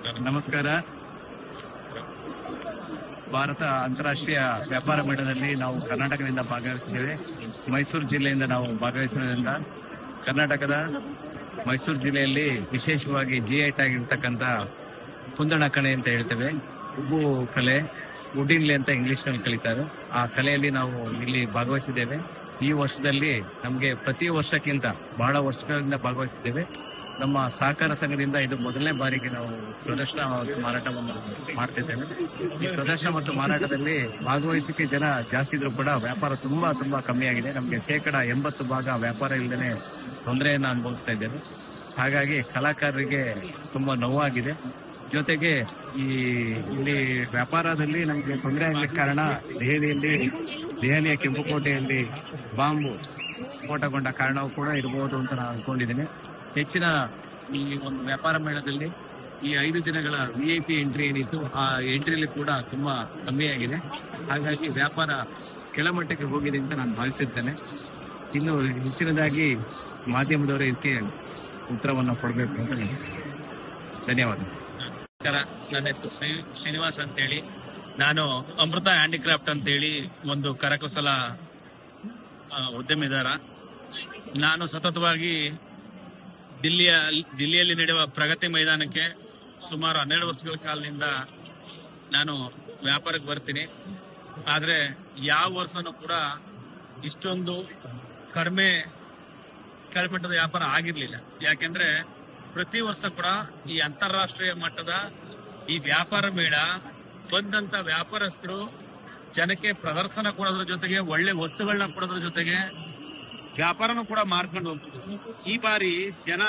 ನಮಸ್ಕಾರ. ಭಾರತ ಅಂತಾರಾಷ್ಟ್ರೀಯ ವ್ಯಾಪಾರ ಮೇಳದಲ್ಲಿ ನಾವು ಕರ್ನಾಟಕದಿಂದ ಭಾಗವಹಿಸಿದ್ದೇವೆ. ಮೈಸೂರು ಜಿಲ್ಲೆಯಿಂದ ನಾವು ಭಾಗವಹಿಸಿರೋದ್ರಿಂದ ಕರ್ನಾಟಕದ ಮೈಸೂರು ಜಿಲ್ಲೆಯಲ್ಲಿ ವಿಶೇಷವಾಗಿ ಜಿ ಟ್ಯಾಗ್ ಆಗಿರ್ತಕ್ಕಂಥ ಕುಂದಣ ಕಲೆ ಅಂತ ಹೇಳ್ತೇವೆ. ಉಬ್ಬು ಕಲೆ ಉಡಿನ್ಲೆ ಅಂತ ಇಂಗ್ಲಿಷ್ನಲ್ಲಿ ಕಲಿತಾರೆ. ಆ ಕಲೆಯಲ್ಲಿ ನಾವು ಇಲ್ಲಿ ಭಾಗವಹಿಸಿದ್ದೇವೆ. ಈ ವರ್ಷದಲ್ಲಿ ನಮಗೆ ಪ್ರತಿ ವರ್ಷಕ್ಕಿಂತ ಬಹಳ ವರ್ಷಗಳಿಂದ ಭಾಗವಹಿಸಿದ್ದೇವೆ. ನಮ್ಮ ಸಹಕಾರ ಸಂಘದಿಂದ ಇದು ಮೊದಲನೇ ಬಾರಿಗೆ ನಾವು ಪ್ರದರ್ಶನ ಮತ್ತು ಮಾರಾಟವನ್ನು ಮಾಡ್ತಿದ್ದೇವೆ. ಈ ಪ್ರದರ್ಶನ ಮತ್ತು ಮಾರಾಟದಲ್ಲಿ ಭಾಗವಹಿಸಿಕೆ ಜನ ಜಾಸ್ತಿ ಇದ್ರೂ ಕೂಡ ವ್ಯಾಪಾರ ತುಂಬಾ ತುಂಬಾ ಕಮ್ಮಿ ಆಗಿದೆ ನಮಗೆ ಶೇಕಡ ಎಂಬತ್ತು ಭಾಗ ವ್ಯಾಪಾರ ಇಲ್ಲದೆ ತೊಂದರೆಯನ್ನು ಅನುಭವಿಸ್ತಾ ಇದ್ದೇವೆ. ಹಾಗಾಗಿ ಕಲಾಕಾರರಿಗೆ ತುಂಬಾ ನೋವಾಗಿದೆ. ಜೊತೆಗೆ ಈ ಇಲ್ಲಿ ವ್ಯಾಪಾರದಲ್ಲಿ ನಮಗೆ ತೊಂದರೆ ಆಗಲಿಕ್ಕೆ ಕಾರಣ ದೆಹಲಿಯಲ್ಲಿ, ದೆಹಲಿಯ ಕೆಂಪುಕೋಟೆಯಲ್ಲಿ ಬಾಂಬು ಸ್ಫೋಟಗೊಂಡ ಕಾರಣವೂ ಕೂಡ ಇರಬಹುದು ಅಂತ ನಾನು ಅನ್ಕೊಂಡಿದ್ದೀನಿ. ಹೆಚ್ಚಿನ ಈ ಒಂದು ವ್ಯಾಪಾರ ಮೇಳದಲ್ಲಿ ಈ ಐದು ದಿನಗಳ ವಿ ಐ ಪಿ ಎಂಟ್ರಿ ಏನಿತ್ತು, ಆ ಎಂಟ್ರಿಯಲ್ಲಿ ಕೂಡ ತುಂಬಾ ಕಮ್ಮಿಯಾಗಿದೆ ಹಾಗಾಗಿ ವ್ಯಾಪಾರ ಕೆಳಮಟ್ಟಕ್ಕೆ ಹೋಗಿದೆ ಅಂತ ನಾನು ಭಾವಿಸುತ್ತೇನೆ. ಇನ್ನು ಹೆಚ್ಚಿನದಾಗಿ ಮಾಧ್ಯಮದವರು ಇದಕ್ಕೆ ಉತ್ತರವನ್ನು ಕೊಡಬೇಕು ಅಂತ ಧನ್ಯವಾದ ನಮಸ್ಕಾರ. ನನ್ನ ಹೆಸರು ಶ್ರೀ ಶ್ರೀನಿವಾಸ್ ಅಂತೇಳಿ. ನಾನು ಅಮೃತ ಹ್ಯಾಂಡಿಕ್ರಾಫ್ಟ್ ಅಂತೇಳಿ ಒಂದು ಕರಕುಶಲ ಉದ್ಯಮಿದಾರ. ನಾನು ಸತತವಾಗಿ ದಿಲ್ಲಿಯ ದಿಲ್ಲಿಯಲ್ಲಿ ನಡೆಯುವ ಪ್ರಗತಿ ಮೈದಾನಕ್ಕೆ ಸುಮಾರು ಹನ್ನೆರಡು ವರ್ಷಗಳ ಕಾಲದಿಂದ ನಾನು ವ್ಯಾಪಾರಕ್ಕೆ ಬರ್ತೀನಿ. ಆದರೆ ಯಾವ ವರ್ಷನೂ ಕೂಡ ಇಷ್ಟೊಂದು ಕಡಿಮೆ ಕೆಳಮಟ್ಟದ ವ್ಯಾಪಾರ ಆಗಿರಲಿಲ್ಲ. ಯಾಕೆಂದ್ರೆ ಪ್ರತಿ ವರ್ಷ ಕೂಡ ಈ ಅಂತಾರಾಷ್ಟ್ರೀಯ ಮಟ್ಟದ ಈ ವ್ಯಾಪಾರ ಮೇಳ ಬಂದಂತ ವ್ಯಾಪಾರಸ್ಥರು ಜನಕ್ಕೆ ಪ್ರದರ್ಶನ ಕೊಡೋದ್ರ ಜೊತೆಗೆ ಒಳ್ಳೆ ವಸ್ತುಗಳನ್ನ ಕೊಡೋದ್ರ ಜೊತೆಗೆ ವ್ಯಾಪಾರನೂ ಕೂಡ ಮಾಡ್ಕೊಂಡು ಹೋಗ್ತಿದ್ರು ಈ ಬಾರಿ ಜನ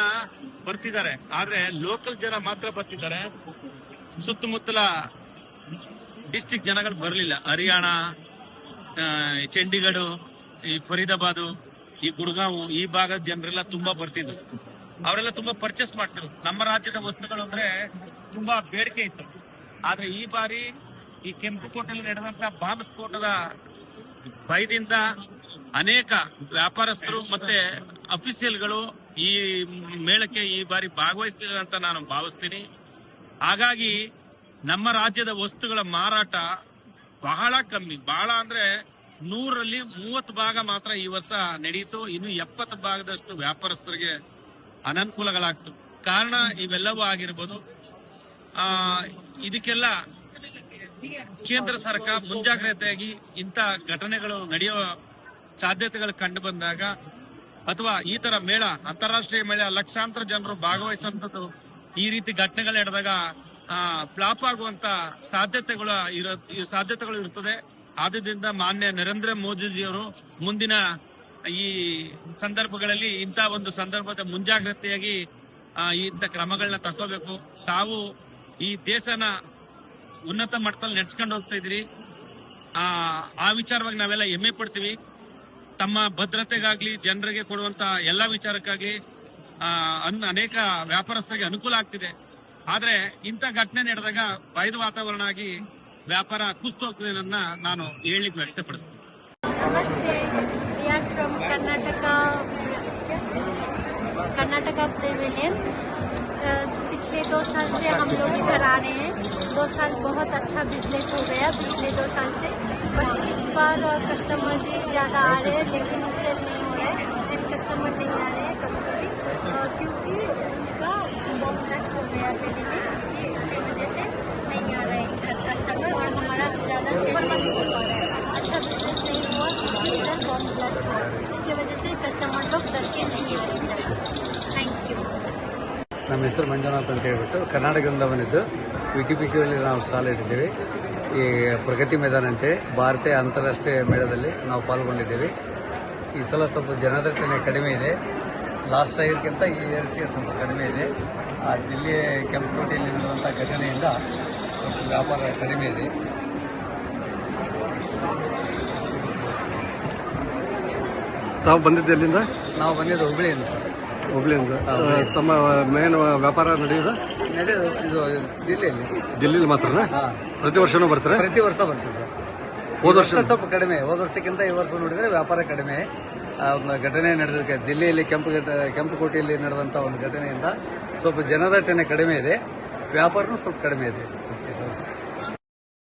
ಬರ್ತಿದ್ದಾರೆ. ಆದ್ರೆ ಲೋಕಲ್ ಜನ ಮಾತ್ರ ಬರ್ತಿದ್ದಾರೆ. ಸುತ್ತಮುತ್ತಲ ಡಿಸ್ಟಿಕ್ ಜನಗಳು ಬರಲಿಲ್ಲ. ಹರಿಯಾಣ ಚಂಡೀಗಢ, ಈ ಫರೀದಾಬಾದ್, ಈ ಗುಡ್ಗಾಂವ್, ಈ ಭಾಗದ ಜನರೆಲ್ಲ ತುಂಬಾ ಬರ್ತಿದ್ರು. ಅವರೆಲ್ಲ ತುಂಬಾ ಪರ್ಚೇಸ್ ಮಾಡ್ತಿದ್ರು. ನಮ್ಮ ರಾಜ್ಯದ ವಸ್ತುಗಳು ಅಂದ್ರೆ ತುಂಬಾ ಬೇಡಿಕೆ ಇತ್ತು. ಆದ್ರೆ ಈ ಬಾರಿ ಈ ಕೆಂಪು ಕೋಟೆಯಲ್ಲಿ ನಡೆದಂತ ಬಾಂಬ್ ಸ್ಫೋಟದ ಭಯದಿಂದ ಅನೇಕ ವ್ಯಾಪಾರಸ್ಥರು ಮತ್ತೆ ಅಫಿಸಿಯಲ್ಗಳು ಈ ಮೇಳಕ್ಕೆ ಈ ಬಾರಿ ಭಾಗವಹಿಸ್ತಿಲ್ಲ ಅಂತ ನಾನು ಭಾವಿಸ್ತೀನಿ. ಹಾಗಾಗಿ ನಮ್ಮ ರಾಜ್ಯದ ವಸ್ತುಗಳ ಮಾರಾಟ ಬಹಳ ಕಮ್ಮಿ. ಬಹಳ ಅಂದ್ರೆ ನೂರಲ್ಲಿ ಮೂವತ್ತು ಭಾಗ ಮಾತ್ರ ಈ ವರ್ಷ ನಡೆಯಿತು. ಇನ್ನು ಎಪ್ಪತ್ತು ಭಾಗದಷ್ಟು ವ್ಯಾಪಾರಸ್ಥರಿಗೆ ಅನನುಕೂಲಗಳಾಗ್ತು ಕಾರಣ ಇವೆಲ್ಲವೂ ಆಗಿರ್ಬೋದು. ಆ, ಇದಕ್ಕೆಲ್ಲ ಕೇಂದ್ರ ಸರ್ಕಾರ ಮುಂಜಾಗ್ರತೆಯಾಗಿ ಇಂಥ ಘಟನೆಗಳು ನಡೆಯುವ ಸಾಧ್ಯತೆಗಳು ಕಂಡು ಬಂದಾಗ ಅಥವಾ ಈ ತರ ಮೇಳ, ಅಂತಾರಾಷ್ಟ್ರೀಯ ಮೇಳ, ಲಕ್ಷಾಂತರ ಜನರು ಭಾಗವಹಿಸುವಂತದ್ದು ಈ ರೀತಿ ಘಟನೆಗಳು ನಡೆದಾಗ ಫ್ಲಾಪ್ ಆಗುವಂತ ಸಾಧ್ಯತೆಗಳು ಇರೋ ಸಾಧ್ಯತೆಗಳು ಇರುತ್ತದೆ ಆದ್ದರಿಂದ ಮಾನ್ಯ ನರೇಂದ್ರ ಮೋದಿಜಿಯವರು ಮುಂದಿನ ಈ ಸಂದರ್ಭಗಳಲ್ಲಿ ಇಂಥ ಒಂದು ಸಂದರ್ಭದ ಮುಂಜಾಗ್ರತೆಯಾಗಿ ಇಂಥ ಕ್ರಮಗಳನ್ನ ತಗೋಬೇಕು ತಾವು ಈ ದೇಶನ ಉನ್ನತ ಮಟ್ಟದಲ್ಲಿ ನಡೆಸ್ಕೊಂಡು ಹೋಗ್ತಾ ಇದ್ರಿ ಆ ಆ ವಿಚಾರವಾಗಿ ನಾವೆಲ್ಲ ಹೆಮ್ಮೆ ಪಡ್ತೀವಿ. ತಮ್ಮ ಭದ್ರತೆಗಾಗ್ಲಿ ಜನರಿಗೆ ಕೊಡುವಂತ ಎಲ್ಲಾ ವಿಚಾರಕ್ಕಾಗಿ ಆ, ಅನೇಕ ವ್ಯಾಪಾರಸ್ಥರಿಗೆ ಅನುಕೂಲ ಆಗ್ತಿದೆ. ಆದ್ರೆ ಇಂಥ ಘಟನೆ ನಡೆದಾಗ ಭಯದ ವಾತಾವರಣ ಆಗಿ ವ್ಯಾಪಾರ ಕುಸ್ತು ಹೋಗ್ತದೆ ಅನ್ನೋದನ್ನ ನಾನು ಹೇಳಿ ವ್ಯಕ್ತಪಡಿಸ್ತೀನಿ. कर्नाटका प्रेविलियन पिछले दो साल से हम लोग इधर आ रहे हैं। दो साल बहुत अच्छा बिज़नेस हो गया पिछले दो साल से। बट इस बार कस्टमर जी ज़्यादा आ रहे हैं, लेकिन सेल नहीं हो रहा है। लेकिन कस्टमर नहीं आ रहे हैं कभी कभी क्योंकि उनका बॉम्ब ब्लास्ट हो गया दिल्ली में इसलिए इसके वजह से नहीं आ रहे हैं इधर कस्टमर और हमारा ज़्यादा सेल नहीं हो रहा है। अच्छा बिज़नेस नहीं हुआ, क्योंकि इधर बॉम्ब ब्लास्ट हुआ इसकी वजह से कस्टमर लोग डर के नहीं आ रहे हैं। ನಮ್ಮ ಹೆಸರು ಮಂಜುನಾಥ್ ಅಂತ ಹೇಳ್ಬಿಟ್ಟು ಕರ್ನಾಟಕದಿಂದ ಬಂದಿದ್ದು ವಿ ಟಿ ಪಿ ಸಿಯಲ್ಲಿ ನಾವು ಸ್ಟಾಲ್ ಇಟ್ಟಿದ್ದೀವಿ. ಈ ಪ್ರಗತಿ ಮೈದಾನ ಅಂತೇಳಿ ಭಾರತೀಯ ಅಂತಾರಾಷ್ಟ್ರೀಯ ಮೇಳದಲ್ಲಿ ನಾವು ಪಾಲ್ಗೊಂಡಿದ್ದೀವಿ. ಈ ಸಲ ಸ್ವಲ್ಪ ಜನದಟ್ಟಣೆ ಕಡಿಮೆ ಇದೆ. ಲಾಸ್ಟ್ ಇಯರ್ಗಿಂತ ಈ ಇಯರ್ಸ್ಗೆ ಸ್ವಲ್ಪ ಕಡಿಮೆ ಇದೆ. ಆ ದಿಲ್ಲಿ ಕೆಂಪುಕೋಟೆಯಲ್ಲಿ ನಡೆದಂಥ ಘಟನೆಯಿಂದ ಸ್ವಲ್ಪ ವ್ಯಾಪಾರ ಕಡಿಮೆ ಇದೆ. ತಾವು ಬಂದಿದ್ದು ಎಲ್ಲಿಂದ? ನಾವು ಬಂದಿದ್ದು ಹುಬ್ಬಳ್ಳಿಯಿಂದ ಸರ್. ಹುಬ್ಳಿಯಿಂದ ತಮ್ಮ ಮೇನ್ ವ್ಯಾಪಾರ ನಡೆಯೋದು? ನಡೆಯೋದು ಇದು ದಿಲ್ಲಿಯಲ್ಲಿ. ದಿಲ್ಲಿಲಿ ಮಾತ್ರನಾ? ಪ್ರತಿ ವರ್ಷನೂ ಬರ್ತಾರೆ? ಪ್ರತಿ ವರ್ಷ ಬರ್ತೀವಿ ಸರ್. ಹೋದ ವರ್ಷ ಸ್ವಲ್ಪ ಕಡಿಮೆ ಹೋದ ವರ್ಷಕ್ಕಿಂತ ಈ ವರ್ಷ ನೋಡಿದ್ರೆ ವ್ಯಾಪಾರ ಕಡಿಮೆ. ಘಟನೆ ನಡೆದಕ್ಕೆ ದಿಲ್ಲಿಯಲ್ಲಿ ಕೆಂಪು ಕೆಂಪುಕೋಟೆಯಲ್ಲಿ ನಡೆದಂತ ಒಂದು ಘಟನೆಯಿಂದ ಸ್ವಲ್ಪ ಜನದಟ್ಟಣೆ ಕಡಿಮೆ ಇದೆ. ವ್ಯಾಪಾರನೂ ಸ್ವಲ್ಪ ಕಡಿಮೆ ಇದೆ. ಓಕೆ ಸಲ